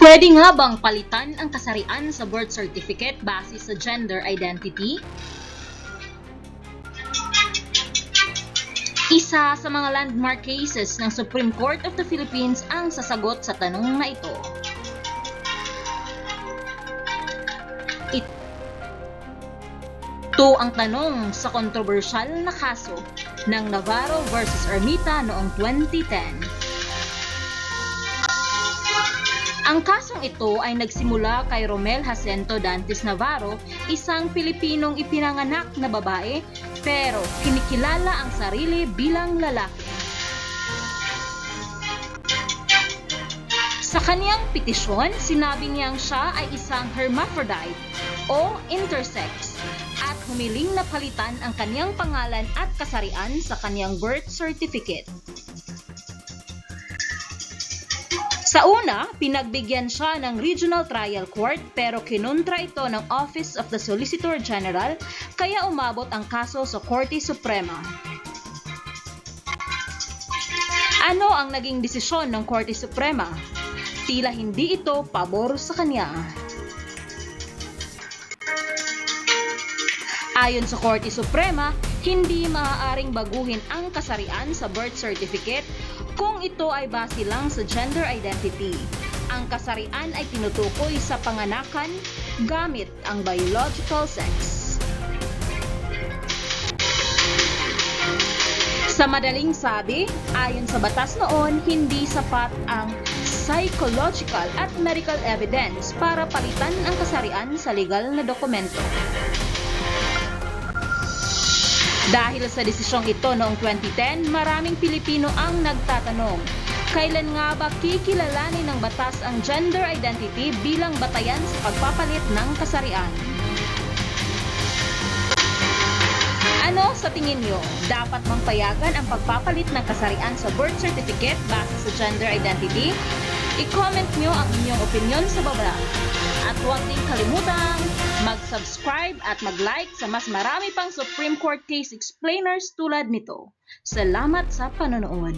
Pwede nga bang palitan ang kasarian sa birth certificate base sa gender identity? Isa sa mga landmark cases ng Supreme Court of the Philippines ang sasagot sa tanong na ito. Ito ang tanong sa kontrobersyal na kaso ng Navarro versus Ermita noong 2010. Ang kasong ito ay nagsimula kay Romel Jacinto Dantes Navarro, isang Pilipinong ipinanganak na babae pero kinikilala ang sarili bilang lalaki. Sa kaniyang petisyon, sinabi niyang siya ay isang hermaphrodite o intersex at humiling na palitan ang kaniyang pangalan at kasarian sa kaniyang birth certificate. Sa una, pinagbigyan siya ng Regional Trial Court pero kinontra ito ng Office of the Solicitor General kaya umabot ang kaso sa Korte Suprema. Ano ang naging desisyon ng Korte Suprema? Tila hindi ito pabor sa kanya. Ayon sa Korte Suprema, hindi maaaring baguhin ang kasarian sa birth certificate kung ito ay base lang sa gender identity. Ang kasarian ay tinutukoy sa panganakan gamit ang biological sex. Sa madaling sabi, ayon sa batas noon, hindi sapat ang psychological at medical evidence para palitan ang kasarian sa legal na dokumento. Dahil sa desisyong ito noong 2010, maraming Pilipino ang nagtatanong, kailan nga ba kikilalanin ng batas ang gender identity bilang batayan sa pagpapalit ng kasarian? Ano sa tingin nyo? Dapat bang payagan ang pagpapalit ng kasarian sa birth certificate base sa gender identity? I-comment nyo ang inyong opinion sa baba. At huwag din kalimutang mag-subscribe at mag-like sa mas marami pang Supreme Court case explainers tulad nito. Salamat sa panonood!